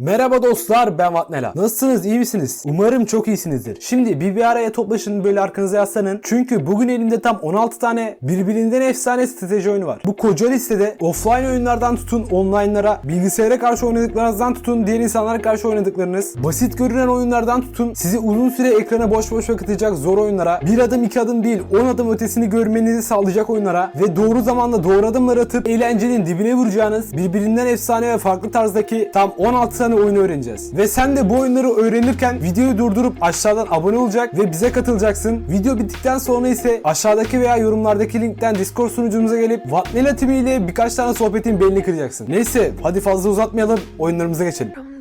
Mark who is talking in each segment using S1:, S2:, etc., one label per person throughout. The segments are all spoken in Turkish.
S1: Merhaba dostlar ben Vatnela. Nasılsınız iyi misiniz? Umarım çok iyisinizdir. Şimdi bir bir araya toplaşın böyle arkanıza yaslanın. Çünkü bugün elimde tam 16 tane birbirinden efsane strateji oyunu var. Bu koca listede offline oyunlardan tutun online'lara, bilgisayara karşı oynadıklarınızdan tutun diğer insanlara karşı oynadıklarınız, basit görünen oyunlardan tutun sizi uzun süre ekrana boş boş vakitecek zor oyunlara, bir adım iki adım değil 10 adım ötesini görmenizi sağlayacak oyunlara ve doğru zamanda doğru adımlar atıp eğlencenin dibine vuracağınız birbirinden efsane ve farklı tarzdaki tam 16 tane oyunu öğreneceğiz. Ve sen de bu oyunları öğrenirken videoyu durdurup aşağıdan abone olacak ve bize katılacaksın. Video bittikten sonra ise aşağıdaki veya yorumlardaki linkten Discord sunucumuza gelip Vatnela TV ile birkaç tane sohbetin belini kıracaksın. Neyse hadi fazla uzatmayalım oyunlarımıza geçelim.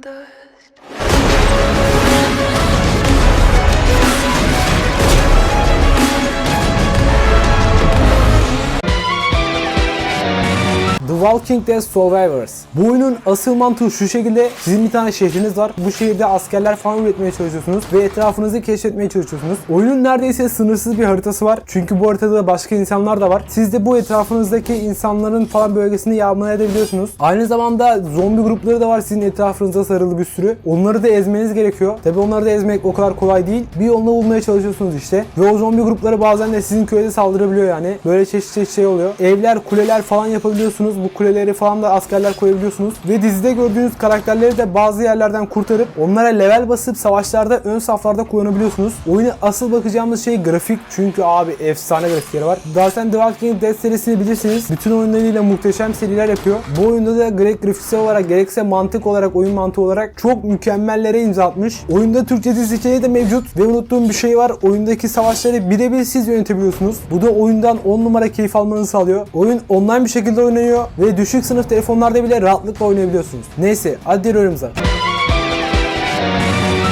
S1: Walking Dead Survivors. Bu oyunun asıl mantığı şu şekilde. Sizin bir tane şehriniz var. Bu şehirde askerler falan üretmeye çalışıyorsunuz ve etrafınızı keşfetmeye çalışıyorsunuz. Oyunun neredeyse sınırsız bir haritası var. Çünkü bu haritada da başka insanlar da var. Siz de bu etrafınızdaki insanların falan bölgesini yağmaya edebiliyorsunuz. Aynı zamanda zombi grupları da var sizin etrafınızda sarılı bir sürü. Onları da ezmeniz gerekiyor. Tabi onları da ezmek o kadar kolay değil. Bir yolunu bulmaya çalışıyorsunuz işte. Ve o zombi grupları bazen de sizin köyde saldırabiliyor yani. Böyle çeşit çeşit şey oluyor. Evler, kuleler falan yapabiliyorsunuz. Bu kuleleri falan da askerler koyabiliyorsunuz. Ve dizide gördüğünüz karakterleri de bazı yerlerden kurtarıp onlara level basıp savaşlarda ön saflarda kullanabiliyorsunuz. Oyuna asıl bakacağımız şey grafik. Çünkü abi efsane grafikleri var. Zaten The Walking Dead serisini bilirsiniz. Bütün oyunlarıyla muhteşem seriler yapıyor. Bu oyunda da gerek grafiksel olarak gerekse mantık olarak, oyun mantığı olarak çok mükemmellere imza atmış. Oyunda Türkçe dizi seçeneği de mevcut. Ve unuttuğum bir şey var. Oyundaki savaşları birebir siz yönetebiliyorsunuz. Bu da oyundan 10 numara keyif almanızı sağlıyor. Oyun online bir şekilde oynanıyor ve düşük sınıf telefonlarda bile rahatlıkla oynayabiliyorsunuz. Neyse hadi diğer oyunumuza.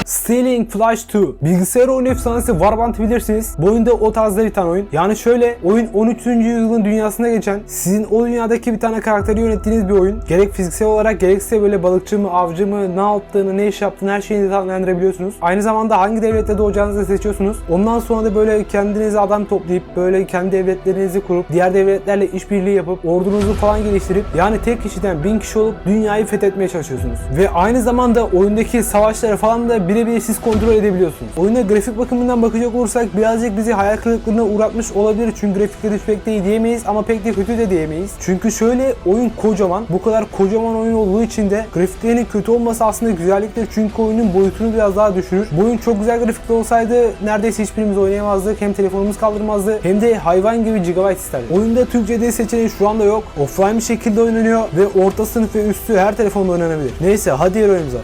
S1: Stealing Flash 2. Bilgisayar oyunu efsanesi Warband bilirsiniz. Bu oyunda o tarzda bir tane oyun. Yani şöyle oyun 13. yüzyılın dünyasında geçen sizin o dünyadaki bir tane karakteri yönettiğiniz bir oyun. Gerek fiziksel olarak gerekse böyle balıkçı mı, avcı mı, ne yaptığını, ne iş yaptığını her şeyini detaylandırabiliyorsunuz. Aynı zamanda hangi devlette doğacağınızı seçiyorsunuz. Ondan sonra da böyle kendinize adam toplayıp böyle kendi devletlerinizi kurup diğer devletlerle işbirliği yapıp ordunuzu falan geliştirip yani tek kişiden bin kişi olup dünyayı fethetmeye çalışıyorsunuz. Ve aynı zamanda oyundaki savaşları falan da birebir siz kontrol edebiliyorsunuz. Oyuna grafik bakımından bakacak olursak birazcık bizi hayal kırıklığına uğratmış olabilir. Çünkü grafikleri pek de iyi diyemeyiz ama pek de kötü de diyemeyiz. Çünkü şöyle oyun kocaman. Bu kadar kocaman oyun olduğu için de grafiklerinin kötü olması aslında güzelliktir. Çünkü oyunun boyutunu biraz daha düşürür. Bu oyun çok güzel grafikli olsaydı neredeyse hiçbirimiz oynayamazdık. Hem telefonumuz kaldırmazdı hem de hayvan gibi gigabyte isterdi. Oyunda Türkçe dil seçeneği şu anda yok. Offline bir şekilde oynanıyor ve orta sınıf ve üstü her telefonda oynanabilir. Neyse hadi diğer oyunumuza.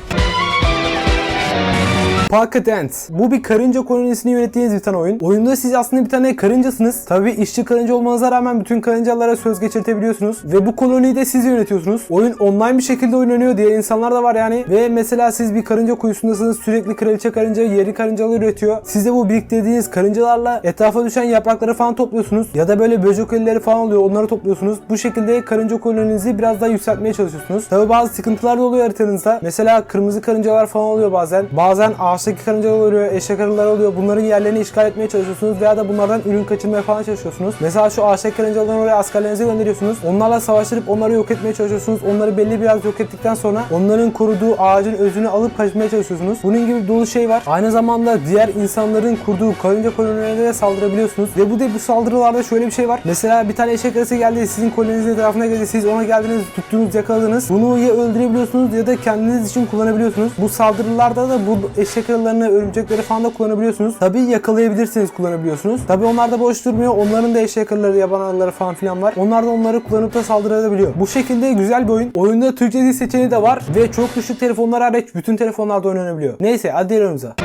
S1: Pocket Ant. Bu bir karınca kolonisini yönettiğiniz bir tane oyun. Oyunda siz aslında bir tane karıncasınız. Tabi işçi karınca olmanıza rağmen bütün karıncalara söz geçirtebiliyorsunuz. Ve bu koloniyi de siz yönetiyorsunuz. Oyun online bir şekilde oynanıyor. Diğer insanlar da var yani. Ve mesela siz bir karınca kuyusundasınız. Sürekli kraliçe karınca yeri karıncalar üretiyor. Siz de bu biriktirdiğiniz karıncalarla etrafa düşen yaprakları falan topluyorsunuz. Ya da böyle böcek ölüleri falan oluyor. Onları topluyorsunuz. Bu şekilde karınca koloninizi biraz daha yükseltmeye çalışıyorsunuz. Tabi bazı sıkıntılar da oluyor haritanızda. Mesela kırmızı karıncalar falan oluyor bazen. Bazen ağaçtaki karıncalar oluyor, eşek arılar oluyor. Bunların yerlerini işgal etmeye çalışıyorsunuz veya da bunlardan ürün kaçırmaya falan çalışıyorsunuz. Mesela şu ağaçtaki karıncalardan oraya askerlerinizi gönderiyorsunuz. Onlarla savaştırıp onları yok etmeye çalışıyorsunuz. Onları belli biraz yok ettikten sonra onların koruduğu ağacın özünü alıp kaçmaya çalışıyorsunuz. Bunun gibi dolu şey var. Aynı zamanda diğer insanların kurduğu karınca kolonilerine de saldırabiliyorsunuz. Ve bu da bu saldırılarda şöyle bir şey var. Mesela bir tane eşek arısı geldi sizin kolonizin etrafına geldi. Siz ona geldiniz, tuttunuz, yakaladınız. Bunu ya öldürebiliyorsunuz ya da kendiniz için kullanabiliyorsunuz. Bu saldırılarda da bu eşek arılarını, örümcekleri falan da kullanabiliyorsunuz. Tabii yakalayabilirsiniz, kullanabiliyorsunuz. Tabii onlar da boş durmuyor. Onların da eşek arıları, yaban arıları falan filan var. Onlar da onları kullanıp da saldırabiliyor. Bu şekilde güzel bir oyun. Oyunda Türkçe dil seçeneği de var ve çok düşük telefonlar hariç bütün telefonlarda oynanabiliyor. Neyse hadi oyunumuza.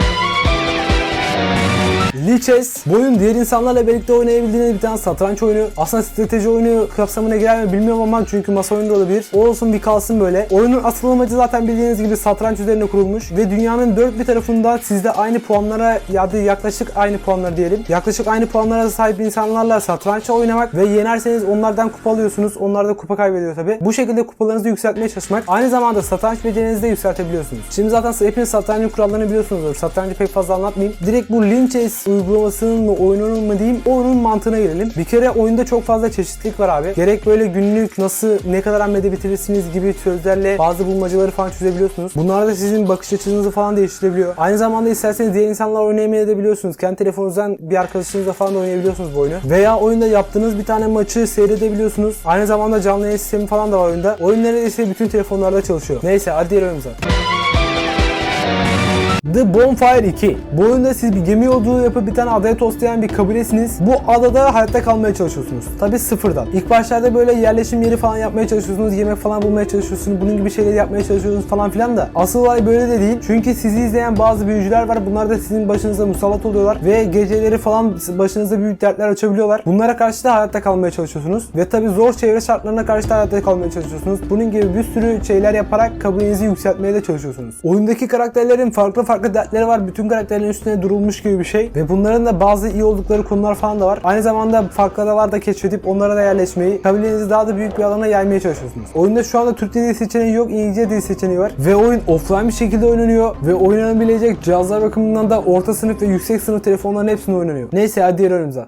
S1: Lichess bu diğer insanlarla birlikte oynayabildiğiniz bir tane satranç oyunu. Aslında strateji oyunu kapsamına girer mi bilmiyorum ama çünkü masa oyunu da olabilir. O olsun bir kalsın böyle. Oyunun asıl amacı zaten bildiğiniz gibi satranç üzerine kurulmuş ve dünyanın dört bir tarafında sizde aynı puanlara ya da yaklaşık aynı puanlar diyelim. Yaklaşık aynı puanlara sahip insanlarla satranç oynamak ve yenerseniz onlardan kupa alıyorsunuz. Onlar da kupa kaybediyor tabi. Bu şekilde kupalarınızı yükseltmeye çalışmak. Aynı zamanda satranç becerinizi de yükseltebiliyorsunuz. Şimdi zaten hepiniz satrancın kurallarını biliyorsunuzdur. Satrancı pek fazla anlatmayayım. Direkt bu Lichess uygulamasının mı oyununun mu diyeyim oyunun mantığına gelelim. Bir kere oyunda çok fazla çeşitlilik var abi. Gerek böyle günlük nasıl ne kadar hamlede bitirirsiniz gibi sözlerle bazı bulmacaları falan çözebiliyorsunuz. Bunlar da sizin bakış açınızı falan değiştirebiliyor. Aynı zamanda isterseniz diğer insanlar oynayamayabiliyorsunuz. Kendi telefonunuzdan bir arkadaşınızla falan da oynayabiliyorsunuz bu oyunu. Veya oyunda yaptığınız bir tane maçı seyredebiliyorsunuz. Aynı zamanda canlı yayın sistemi falan da var oyunda. Oyun neredeyse bütün telefonlarda çalışıyor. Neyse hadi diğer oyunumuza. The Bonfire 2. Bu oyunda siz bir gemi yolculuğu yapıp bir tane adaya toslayan bir kabilesiniz. Bu adada hayatta kalmaya çalışıyorsunuz. Tabi sıfırdan. İlk başlarda böyle yerleşim yeri falan yapmaya çalışıyorsunuz. Yemek falan bulmaya çalışıyorsunuz. Bunun gibi şeyler yapmaya çalışıyorsunuz falan filan da. Asıl olay böyle de değil. Çünkü sizi izleyen bazı büyücüler var. Bunlar da sizin başınıza musallat oluyorlar. Ve geceleri falan başınıza büyük dertler açabiliyorlar. Bunlara karşı da hayatta kalmaya çalışıyorsunuz. Ve tabi zor çevre şartlarına karşı da hayatta kalmaya çalışıyorsunuz. Bunun gibi bir sürü şeyler yaparak kabilenizi yükseltmeye de çalışıyorsunuz. Oyundaki karakterlerin farklı farklı dertleri var. Bütün karakterlerin üstüne durulmuş gibi bir şey. Ve bunların da bazı iyi oldukları konular falan da var. Aynı zamanda farklı adalar da keşfedip onlara da yerleşmeyi, kabilenizi daha da büyük bir alana yaymaya çalışıyorsunuz. Oyunda şu anda Türkçe dil seçeneği yok, İngilizce dil seçeneği var. Ve oyun offline bir şekilde oynanıyor. Ve oynanabilecek cihazlar bakımından da orta sınıf ve yüksek sınıf telefonların hepsinde oynanıyor. Neyse hadi diğer oyunumuza.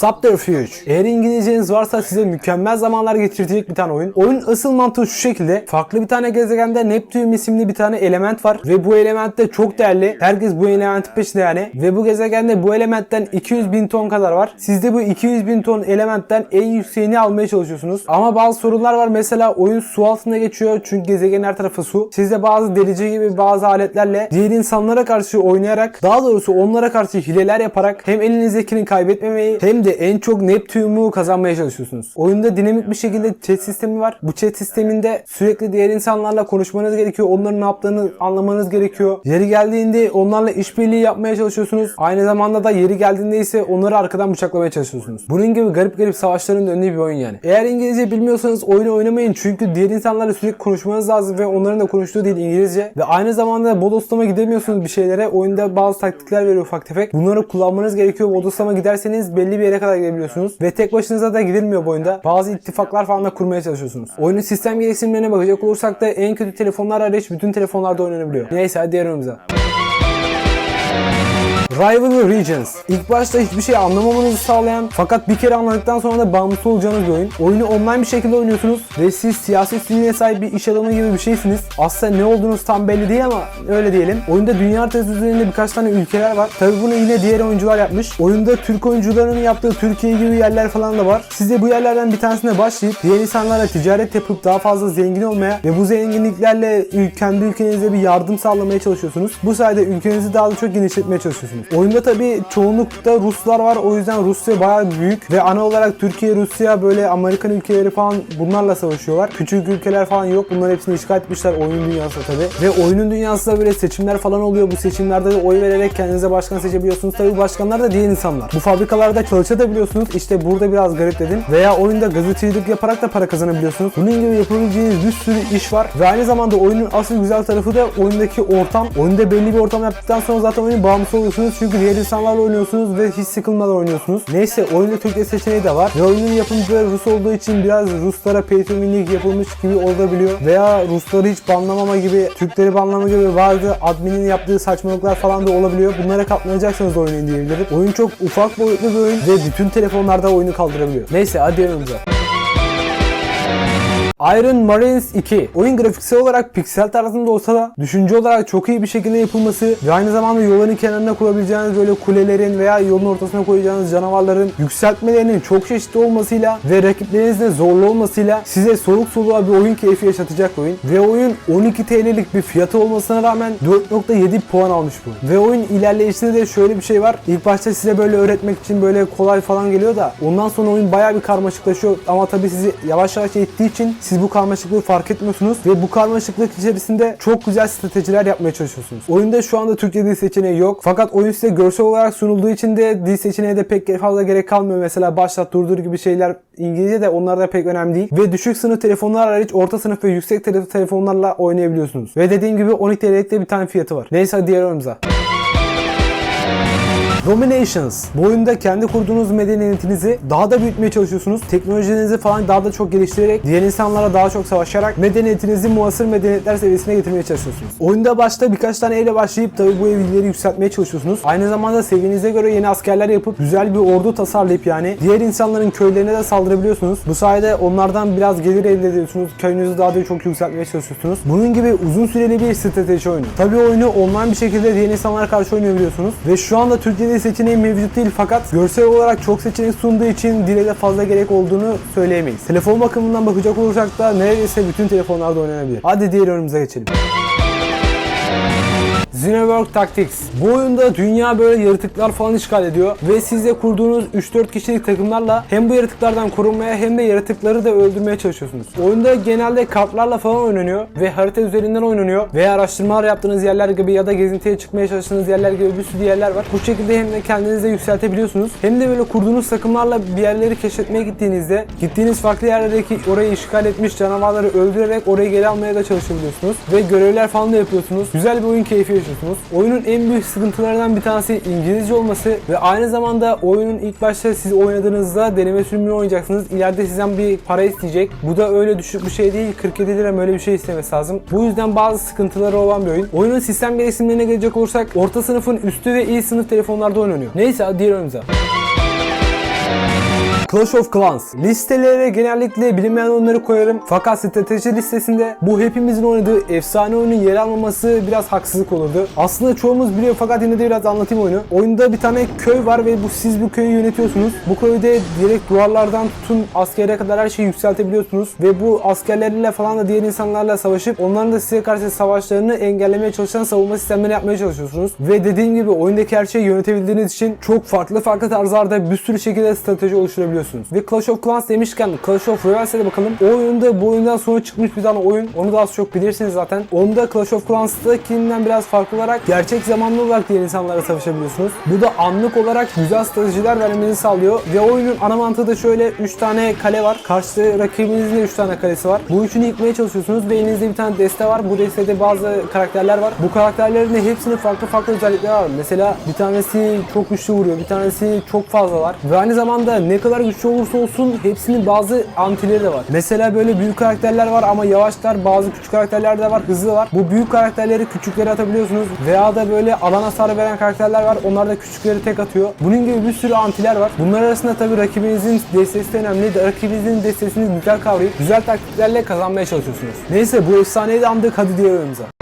S1: Subterfuge. Eğer İngilizceniz varsa size mükemmel zamanlar geçirecek bir tane oyun. Oyun asıl mantığı şu şekilde. Farklı bir tane gezegende Neptune isimli bir tane element var. Ve bu element de çok değerli. Herkes bu elementin peşinde yani. Ve bu gezegende bu elementten 200 bin ton kadar var. Siz de bu 200 bin ton elementten en yükseğini almaya çalışıyorsunuz. Ama bazı sorunlar var. Mesela oyun su altında geçiyor. Çünkü gezegenin her tarafı su. Siz de bazı delici gibi bazı aletlerle diğer insanlara karşı oynayarak daha doğrusu onlara karşı hileler yaparak hem elinizdekini kaybetmemeyi hem de en çok Neptune'u kazanmaya çalışıyorsunuz. Oyunda dinamik bir şekilde chat sistemi var. Bu chat sisteminde sürekli diğer insanlarla konuşmanız gerekiyor. Onların ne yaptığını anlamanız gerekiyor. Yeri geldiğinde onlarla işbirliği yapmaya çalışıyorsunuz. Aynı zamanda da yeri geldiğinde ise onları arkadan bıçaklamaya çalışıyorsunuz. Bunun gibi garip garip savaşların döndüğü bir oyun yani. Eğer İngilizce bilmiyorsanız oyunu oynamayın. Çünkü diğer insanlarla sürekli konuşmanız lazım ve onların da konuştuğu dil İngilizce. Ve aynı zamanda bodoslama gidemiyorsunuz bir şeylere. Oyunda bazı taktikler veriyor ufak tefek. Bunları kullanmanız gerekiyor. Bodoslama giderseniz belli bir yere kadar gidebiliyorsunuz. Ve tek başınıza da gidilmiyor bu oyunda. Bazı ittifaklar falan da kurmaya çalışıyorsunuz. Oyunun sistem gereksinimlerine bakacak olursak da en kötü telefonlar hariç bütün telefonlarda oynanabiliyor. Neyse hadi diğer oyunumuza. Rival Regions. İlk başta hiçbir şey anlamamanızı sağlayan fakat bir kere anladıktan sonra da bağımlısı olacağınız bir oyun. Oyunu online bir şekilde oynuyorsunuz ve siz siyasi üstünlüğe sahip bir iş adamı gibi bir şeysiniz. Aslında ne olduğunuz tam belli değil ama öyle diyelim. Oyunda dünya haritası üzerinde birkaç tane ülkeler var. Tabi bunu yine diğer oyuncular yapmış. Oyunda Türk oyuncuların yaptığı Türkiye gibi yerler falan da var. Siz de bu yerlerden bir tanesine başlayıp diğer insanlarla ticaret yapıp daha fazla zengin olmaya ve bu zenginliklerle kendi ülkenize bir yardım sağlamaya çalışıyorsunuz. Bu sayede ülkenizi daha da çok genişletmeye çalışıyorsunuz. Oyunda tabi çoğunlukta Ruslar var. O yüzden Rusya bayağı büyük ve ana olarak Türkiye, Rusya böyle Amerikan ülkeleri falan bunlarla savaşıyorlar. Küçük ülkeler falan yok. Bunların hepsini işgal etmişler oyunun dünyasında tabi. Ve oyunun dünyasında böyle seçimler falan oluyor. Bu seçimlerde de oy vererek kendinize başkan seçebiliyorsunuz. Tabi başkanlar da diğer insanlar. Bu fabrikalarda çalışabiliyorsunuz. İşte burada biraz garip dedim. Veya oyunda gazetecilik yaparak da para kazanabiliyorsunuz. Bunun gibi yapabileceğiniz bir sürü iş var. Ve aynı zamanda oyunun asıl güzel tarafı da oyundaki ortam. Oyunda belli bir ortam yaptıktan sonra zaten oyunun bağımlısı oluyorsunuz. Çünkü diğer insanlarla oynuyorsunuz ve hiç sıkılmadan oynuyorsunuz. Neyse oyunda Türkçe seçeneği de var. Ve oyunun yapımcıları Rus olduğu için biraz Ruslara pay to win'lik yapılmış gibi olabiliyor. Veya Rusları hiç banlamama gibi, Türkleri banlama gibi bazı adminin yaptığı saçmalıklar falan da olabiliyor. Bunlara katlanacaksınız oyunu diyebilirim. Oyun çok ufak boyutlu bir oyun ve bütün telefonlarda oyunu kaldırabiliyor. Neyse hadi yanımıza. Iron Marines 2. Oyun grafiksel olarak piksel tarzında olsa da düşünce olarak çok iyi bir şekilde yapılması ve aynı zamanda yolun kenarına kurabileceğiniz böyle kulelerin veya yolun ortasına koyacağınız canavarların yükseltmelerinin çok çeşitli olmasıyla ve rakiplerinizin de zorlu olmasıyla size soluk soluğa bir oyun keyfi yaşatacak oyun. Ve oyun 12 TL'lik bir fiyatı olmasına rağmen 4.7 puan almış bu. Ve oyun ilerleyişinde de şöyle bir şey var. İlk başta size böyle öğretmek için böyle kolay falan geliyor da ondan sonra oyun bayağı bir karmaşıklaşıyor ama tabii sizi yavaş yavaş eğittiği için siz bu karmaşıklığı fark etmiyorsunuz ve bu karmaşıklık içerisinde çok güzel stratejiler yapmaya çalışıyorsunuz. Oyunda şu anda Türkçe dil seçeneği yok. Fakat oyun size görsel olarak sunulduğu için de dil seçeneği de pek fazla gerek kalmıyor. Mesela başlat durdur gibi şeyler İngilizce de onlar da pek önemli değil. Ve düşük sınıf telefonlar hariç orta sınıf ve yüksek tele- telefonlarla oynayabiliyorsunuz. Ve dediğim gibi 12 TL'lik de bir tane fiyatı var. Neyse diğer oyunumuza. Dominations. Bu oyunda kendi kurduğunuz medeniyetinizi daha da büyütmeye çalışıyorsunuz. Teknolojinizi falan daha da çok geliştirerek diğer insanlara daha çok savaşarak medeniyetinizi muasır medeniyetler seviyesine getirmeye çalışıyorsunuz. Oyunda başta birkaç tane eyle başlayıp tabi bu evlileri yükseltmeye çalışıyorsunuz. Aynı zamanda seviyenize göre yeni askerler yapıp güzel bir ordu tasarlayıp yani diğer insanların köylerine de saldırabiliyorsunuz. Bu sayede onlardan biraz gelir elde ediyorsunuz. Köyünüzü daha da çok yükseltmeye çalışıyorsunuz. Bunun gibi uzun süreli bir strateji oyunu. Tabi oyunu online bir şekilde diğer insanlara karşı oynayabiliyorsunuz. Ve şu anda Türkiye'de seçeneği mevcut değil fakat görsel olarak çok seçenek sunduğu için dile de fazla gerek olduğunu söyleyemeyiz. Telefon bakımından bakacak olursak da neredeyse bütün telefonlarda oynanabilir. Hadi diğer oyunumuza geçelim. Xenowork Tactics. Bu oyunda dünya böyle yaratıklar falan işgal ediyor ve siz de kurduğunuz 3-4 kişilik takımlarla hem bu yaratıklardan korunmaya hem de yaratıkları da öldürmeye çalışıyorsunuz. Oyunda genelde kartlarla falan oynanıyor ve harita üzerinden oynanıyor veya araştırmalar yaptığınız yerler gibi ya da gezintiye çıkmaya çalıştığınız yerler gibi bir sürü yerler var. Bu şekilde hem de kendinizi de yükseltebiliyorsunuz hem de böyle kurduğunuz takımlarla bir yerleri keşfetmeye gittiğinizde gittiğiniz farklı yerlerdeki orayı işgal etmiş canavarları öldürerek orayı geri almaya da çalışabiliyorsunuz ve görevler falan da yapıyorsunuz. Güzel bir oyun keyfi yaşıyorsunuz. Oyunun en büyük sıkıntılarından bir tanesi İngilizce olması ve aynı zamanda oyunun ilk başta siz oynadığınızda deneme sürümünü oynayacaksınız. İleride sizden bir para isteyecek. Bu da öyle düşük bir şey değil. 47 lira böyle bir şey istemesi lazım. Bu yüzden bazı sıkıntıları olan bir oyun. Oyunun sistem gereksinimlerine gelecek olursak orta sınıfın üstü ve iyi sınıf telefonlarda oynanıyor. Neyse diğer oyunumuza. Clash of Clans. Listelere genellikle bilinmeyen oyunları koyarım. Fakat strateji listesinde bu hepimizin oynadığı efsane oyunun yer almaması biraz haksızlık olurdu. Aslında çoğumuz biliyor fakat yine de biraz anlatayım oyunu. Oyunda bir tane köy var ve bu siz bu köyü yönetiyorsunuz. Bu köyde direkt duvarlardan tutun askere kadar her şeyi yükseltebiliyorsunuz. Ve bu askerlerle falan da diğer insanlarla savaşıp onların da size karşı savaşlarını engellemeye çalışan savunma sistemleri yapmaya çalışıyorsunuz. Ve dediğim gibi oyundaki her şeyi yönetebildiğiniz için çok farklı farklı tarzlarda bir sürü şekilde strateji oluşturabiliyorsunuz. Ve Clash of Clans demişken Clash of Royale'e de bakalım. O oyunda bu oyundan sonra çıkmış bir tane oyun. Onu da az çok bilirsiniz zaten. Onda Clash of Clans'takinden biraz farklı olarak gerçek zamanlı olarak diğer insanlara savaşabiliyorsunuz. Bu da anlık olarak güzel stratejiler vermenizi sağlıyor. Ve oyunun ana mantığı da şöyle 3 tane kale var. Karşı rakibinizin de 3 tane kalesi var. Bu üçünü yıkmaya çalışıyorsunuz ve elinizde bir tane deste var. Bu destede bazı karakterler var. Bu karakterlerin de hepsinin farklı farklı özellikleri var. Mesela bir tanesi çok güçlü vuruyor. Bir tanesi çok fazla var. Ve aynı zamanda ne kadar güçlü olursa olsun hepsinin bazı antileri de var. Mesela böyle büyük karakterler var ama yavaşlar. Bazı küçük karakterler de var. Hızlılar. Bu büyük karakterleri küçükleri atabiliyorsunuz. Veya da böyle alan hasarı veren karakterler var. Onlar da küçükleri tek atıyor. Bunun gibi bir sürü antiler var. Bunlar arasında tabii rakibinizin destesi de önemli. Rakibinizin destesini güzel kavrayıp güzel taktiklerle kazanmaya çalışıyorsunuz. Neyse bu efsaneyi de andık. Hadi diğer oyunumuza.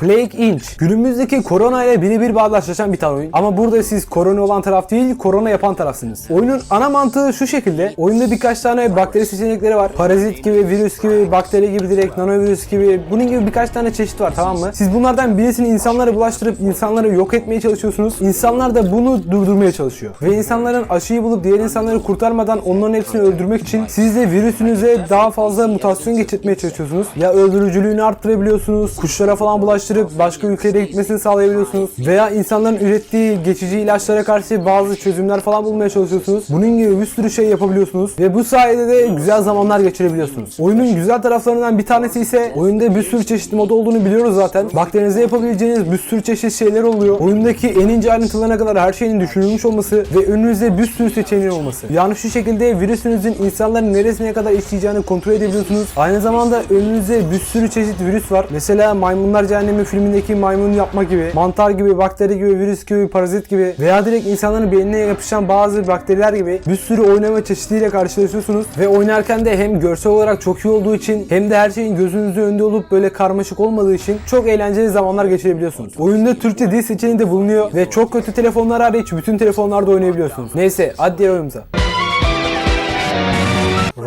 S1: Plague Inc. Günümüzdeki korona ile birebir bağdaşlaşan bir tane oyun. Ama burada siz korona olan taraf değil, korona yapan tarafsınız. Oyunun ana mantığı şu şekilde. Oyunda birkaç tane bakteri seçenekleri var. Parazit gibi, virüs gibi, bakteri gibi, direkt nanovirüs gibi. Bunun gibi birkaç tane çeşit var tamam mı? Siz bunlardan birisini insanlara bulaştırıp insanları yok etmeye çalışıyorsunuz. İnsanlar da bunu durdurmaya çalışıyor. Ve insanların aşıyı bulup diğer insanları kurtarmadan onların hepsini öldürmek için siz de virüsünüze daha fazla mutasyon geçirtmeye çalışıyorsunuz. Ya öldürücülüğünü arttırabiliyorsunuz. Kuşlara falan bulaştırıp başka ülkelere gitmesini sağlayabiliyorsunuz. Veya insanların ürettiği geçici ilaçlara karşı bazı çözümler falan bulmaya çalışıyorsunuz. Bunun gibi bir sürü şey yapabiliyorsunuz. Ve bu sayede de güzel zamanlar geçirebiliyorsunuz. Oyunun güzel taraflarından bir tanesi ise oyunda bir sürü çeşitli mod olduğunu biliyoruz zaten. Bakterinize yapabileceğiniz bir sürü çeşit şeyler oluyor. Oyundaki en ince ayrıntılarına kadar her şeyin düşünülmüş olması ve önünüzde bir sürü seçeneğin olması. Yani şu şekilde virüsünüzün insanların neresine kadar işleyeceğini kontrol edebiliyorsunuz. Aynı zamanda önünüzde bir sürü çeşit virüs var. Mesela maymunlar cehennemi filmindeki maymun yapma gibi, mantar gibi, bakteri gibi, virüs gibi, parazit gibi veya direkt insanların beynine yapışan bazı bakteriler gibi bir sürü oynama çeşidiyle karşılaşıyorsunuz ve oynarken de hem görsel olarak çok iyi olduğu için hem de her şeyin gözünüzün önünde olup böyle karmaşık olmadığı için çok eğlenceli zamanlar geçirebiliyorsunuz. Oyunda Türkçe dil seçeneği de bulunuyor ve çok kötü telefonlar hariç bütün telefonlarda oynayabiliyorsunuz. Neyse hadi diğer oyunumuza.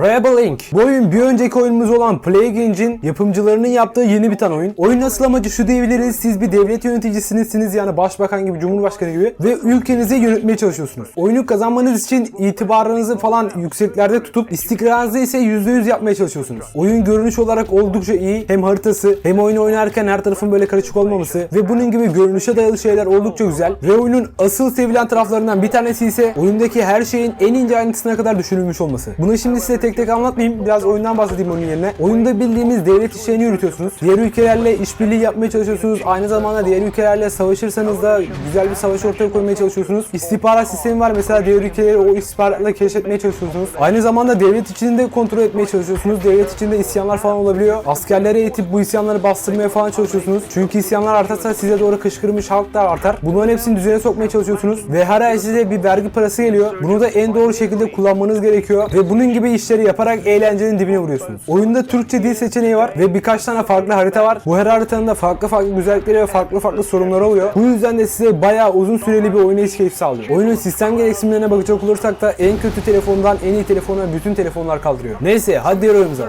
S1: Rebel Inc. Bu oyun bir önceki oyunumuz olan Plague Inch'in yapımcılarının yaptığı yeni bir tane oyun. Oyun asıl amacı şu diyebiliriz. Siz bir devlet yöneticisiniz yani başbakan gibi, cumhurbaşkanı gibi ve ülkenizi yönetmeye çalışıyorsunuz. Oyunu kazanmanız için itibarınızı falan yükseklerde tutup istikrarınızı ise %100 yapmaya çalışıyorsunuz. Oyun görünüş olarak oldukça iyi. Hem haritası hem oyunu oynarken her tarafın böyle karışık olmaması ve bunun gibi görünüşe dayalı şeyler oldukça güzel. Ve oyunun asıl sevilen taraflarından bir tanesi ise oyundaki her şeyin en ince ayrıntısına kadar düşünülmüş olması. Bunu şimdi size tek tek anlatmayayım. Biraz oyundan bahsedeyim onun yerine. Oyunda bildiğimiz devlet işlerini yürütüyorsunuz. Diğer ülkelerle işbirliği yapmaya çalışıyorsunuz. Aynı zamanda diğer ülkelerle savaşırsanız da güzel bir savaş ortaya koymaya çalışıyorsunuz. İstihbarat sistemi var. Mesela diğer ülkeleri o istihbaratla keşfetmeye çalışıyorsunuz. Aynı zamanda devlet içinde kontrol etmeye çalışıyorsunuz. Devlet içinde isyanlar falan olabiliyor. Askerleri eğitip bu isyanları bastırmaya falan çalışıyorsunuz. Çünkü isyanlar artarsa size doğru kışkırmış halk da artar. Bunların hepsini düzene sokmaya çalışıyorsunuz. Ve her ay size bir vergi parası geliyor. Bunu da en doğru şekilde kullanmanız gerekiyor. Ve bunun gibi işleri yaparak eğlencenin dibine vuruyorsunuz. Oyunda Türkçe dil seçeneği var ve birkaç tane farklı harita var. Bu her haritanın da farklı farklı güzellikleri ve farklı farklı sorunları oluyor. Bu yüzden de size bayağı uzun süreli bir oynayış keyfi sağlıyor. Oyunun sistem gereksinimlerine bakacak olursak da en kötü telefondan en iyi telefona bütün telefonlar kaldırıyor. Neyse hadi diğer oyunumuza.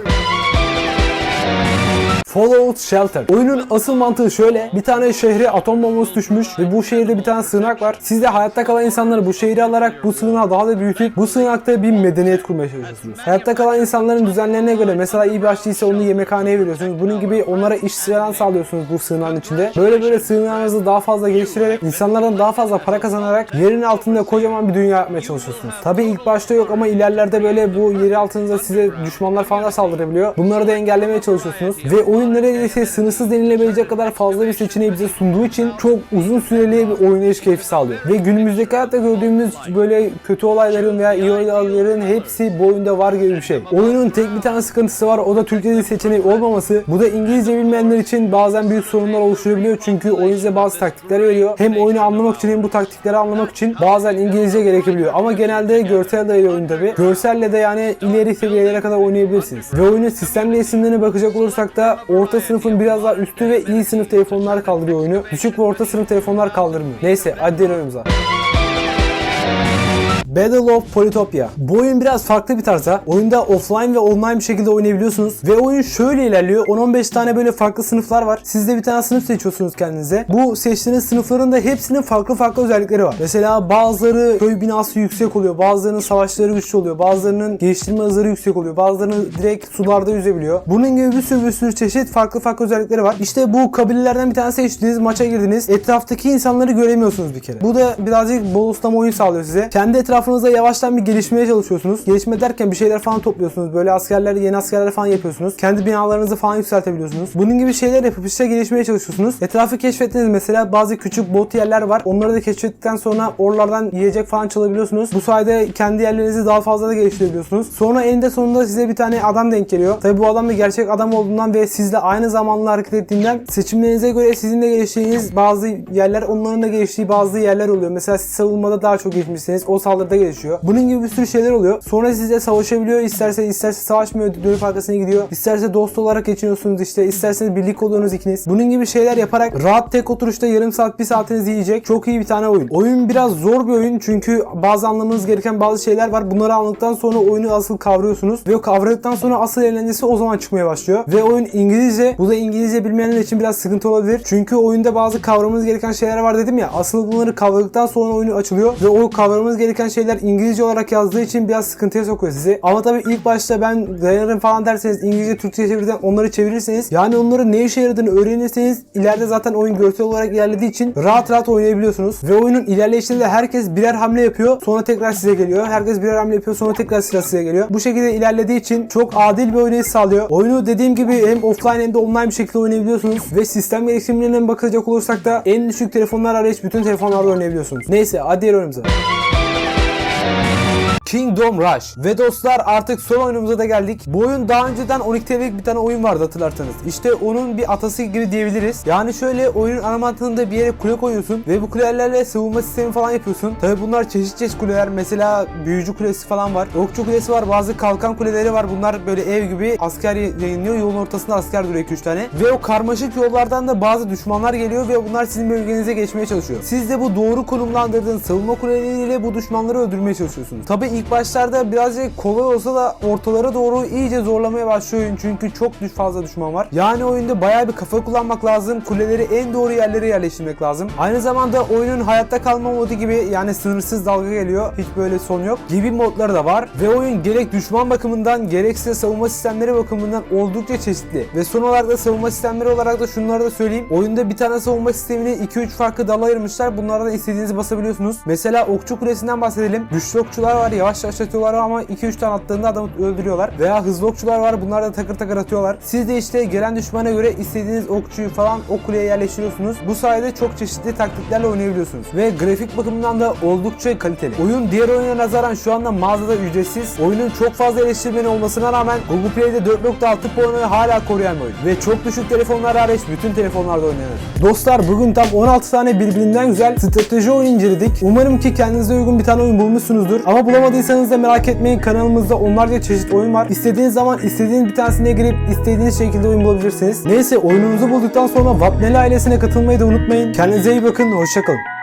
S1: Fallout Shelter. Oyunun asıl mantığı şöyle. Bir tane şehre atom bombası düşmüş ve bu şehirde bir tane sığınak var. Siz de hayatta kalan insanları bu şehri alarak bu sığınağı daha da büyütüp bu sığınakta bir medeniyet kurmaya çalışıyorsunuz. Hayatta kalan insanların düzenlerine göre mesela iyi bir aşçıysa onu yemekhaneye veriyorsunuz. Bunun gibi onlara iş falan sağlıyorsunuz bu sığınağın içinde. Böyle böyle sığınağınızı daha fazla geliştirerek insanlardan daha fazla para kazanarak yerin altında kocaman bir dünya yapmaya çalışıyorsunuz. Tabi ilk başta yok ama ilerlerde böyle bu yeri altınıza size düşmanlar falan da saldırabiliyor. Bunları da engellemeye çalışıyorsunuz. Ve oyun neredeyse sınırsız denilebilecek kadar fazla bir seçeneği bize sunduğu için çok uzun süreli bir oynayış keyfi sağlıyor. Ve günümüzdeki hayatta gördüğümüz böyle kötü olayların veya iyi olayların hepsi bu oyunda var gibi bir şey. Oyunun tek bir tane sıkıntısı var o da Türkçe seçeneği olmaması. Bu da İngilizce bilmeyenler için bazen büyük sorunlar oluşturabiliyor çünkü oyun size bazı taktikler veriyor. Hem oyunu anlamak için hem bu taktikleri anlamak için bazen İngilizce gerekebiliyor. Ama genelde görsel dayalı oyun tabi. Görselle de yani ileri seviyelere kadar oynayabilirsiniz. Ve oyunun sistem isimlerine bakacak olursak da orta sınıfın biraz daha üstü ve iyi sınıf telefonlar kaldırıyor oyunu. Düşük ve orta sınıf telefonlar kaldırmıyor. Neyse hadi diğer oyunumuza. Battle of Polytopia. Bu oyun biraz farklı bir tarzda. Oyunda offline ve online bir şekilde oynayabiliyorsunuz. Ve oyun şöyle ilerliyor. 10-15 tane böyle farklı sınıflar var. Siz de bir tane sınıf seçiyorsunuz kendinize. Bu seçtiğiniz sınıfların da hepsinin farklı farklı özellikleri var. Mesela bazıları köy binası yüksek oluyor. Bazılarının savaşları güçlü oluyor. Bazılarının geliştirme hızları yüksek oluyor. Bazılarının direkt sularda yüzebiliyor. Bunun gibi bir sürü bir sürü çeşit farklı farklı özellikleri var. İşte bu kabilelerden bir tane seçtiniz. Maça girdiniz. Etraftaki insanları göremiyorsunuz bir kere. Bu da birazcık bodoslama oyun sağlıyor size. Kendi etrafınızda yavaştan bir gelişmeye çalışıyorsunuz. Gelişme derken bir şeyler falan topluyorsunuz. Böyle askerler, yeni askerler falan yapıyorsunuz. Kendi binalarınızı falan yükseltebiliyorsunuz. Bunun gibi şeyler yapıp işte gelişmeye çalışıyorsunuz. Etrafı keşfettiniz mesela bazı küçük bot yerler var. Onları da keşfettikten sonra oralardan yiyecek falan çalabiliyorsunuz. Bu sayede kendi yerlerinizi daha fazla da geliştirebiliyorsunuz. Sonra eninde sonunda size bir tane adam denk geliyor. Tabi bu adam da gerçek adam olduğundan ve sizle aynı zamanlı hareket ettiğinden seçimlerinize göre sizin de geliştiğiniz bazı yerler onların da geliştiği bazı yerler oluyor. Mesela siz savunmada daha çok gelişmişsiniz. O saldırıda gelişiyor. Bunun gibi bir sürü şeyler oluyor. Sonra sizle savaşabiliyor. İsterse isterse savaşmıyor. Dönüp arkasına gidiyor. İsterse dost olarak geçiniyorsunuz işte. İsterseniz birlik oluyorsunuz ikiniz. Bunun gibi şeyler yaparak rahat tek oturuşta yarım saat bir saatinizi yiyecek. Çok iyi bir tane oyun. Oyun biraz zor bir oyun çünkü bazı anlamanız gereken bazı şeyler var. Bunları anladıktan sonra oyunu asıl kavruyorsunuz. Ve kavradıktan sonra asıl eğlencesi o zaman çıkmaya başlıyor. Ve oyun İngilizce. Bu da İngilizce bilmeyenler için biraz sıkıntı olabilir. Çünkü oyunda bazı kavramanız gereken şeyler var dedim ya. Asıl bunları kavradıktan sonra oyunu açılıyor. Ve o kavramanız gereken şeyler İngilizce olarak yazdığı için biraz sıkıntıya sokuyor sizi. Ama tabii ilk başta ben dayanırım falan derseniz İngilizce Türkçe çevirden onları çevirirseniz yani onları ne işe yaradığını öğrenirseniz ileride zaten oyun görsel olarak ilerlediği için rahat rahat oynayabiliyorsunuz. Ve oyunun ilerleyişinde herkes birer hamle yapıyor sonra tekrar size geliyor. Herkes birer hamle yapıyor sonra tekrar sıra size geliyor. Bu şekilde ilerlediği için çok adil bir oynayış sağlıyor. Oyunu dediğim gibi hem offline hem de online bir şekilde oynayabiliyorsunuz. Ve sistem gereksinimlerine bakacak olursak da en düşük telefonlar hariç bütün telefonlarda oynayabiliyorsunuz. Neyse hadi diğer oyunumuza. Kingdom Rush. Ve dostlar artık son oyunumuza da geldik. Bu oyun daha önceden 12 TL'lik bir tane oyun vardı hatırlarsanız. İşte onun bir atası gibi diyebiliriz. Yani şöyle oyunun ana mantığında bir yere kule koyuyorsun ve bu kulelerle savunma sistemi falan yapıyorsun. Tabi bunlar çeşit çeşit kuleler. Mesela büyücü kulesi falan var. Okçu kulesi var. Bazı kalkan kuleleri var. Bunlar böyle ev gibi asker yayınlıyor. Yolun ortasında asker duruyor 2-3 tane. Ve o karmaşık yollardan da bazı düşmanlar geliyor ve bunlar sizin bölgenize geçmeye çalışıyor. Siz de bu doğru konumlandırdığınız savunma kuleleriyle bu düşmanları öldürmeye çalışıyorsunuz. Tabi ilk başlarda birazcık kolay olsa da ortalara doğru iyice zorlamaya başlıyor oyun çünkü çok fazla düşman var. Yani oyunda bayağı bir kafa kullanmak lazım. Kuleleri en doğru yerlere yerleştirmek lazım. Aynı zamanda oyunun hayatta kalma modu gibi yani sınırsız dalga geliyor. Hiç böyle son yok. Gibi modları da var. Ve oyun gerek düşman bakımından gerekse savunma sistemleri bakımından oldukça çeşitli. Ve son olarak da savunma sistemleri olarak da şunları da söyleyeyim. Oyunda bir tane savunma sistemini 2-3 farklı dala ayırmışlar. Bunlardan istediğinizi basabiliyorsunuz. Mesela okçu kulesinden bahsedelim. Güçlü okçular var, yavaş yavaş atıyorlar ama 2-3 tane attığında adamı öldürüyorlar. Veya hızlı okçular var bunlar da takır takır atıyorlar. Siz de işte gelen düşmana göre istediğiniz okçuyu falan o kuleye yerleştiriyorsunuz. Bu sayede çok çeşitli taktiklerle oynayabiliyorsunuz. Ve grafik bakımından da oldukça kaliteli. Oyun diğer oyuna nazaran şu anda mağazada ücretsiz. Oyunun çok fazla eleştirmeni olmasına rağmen Google Play'de 4.6 puanı hala koruyan bir oyun. Ve çok düşük telefonlar hariç bütün telefonlarda oynanır. Dostlar bugün tam 16 tane birbirinden güzel strateji oyun inceledik. Umarım ki kendinize uygun bir tane oyun bulmuşsunuzdur. Ama bulamadıysanız da merak etmeyin kanalımızda onlarca çeşit oyun var. İstediğiniz zaman istediğiniz bir tanesine girip istediğiniz şekilde oyun bulabilirsiniz. Neyse oyununuzu bulduktan sonra Vatneli ailesine katılmayı da unutmayın. Kendinize iyi bakın, hoşçakalın.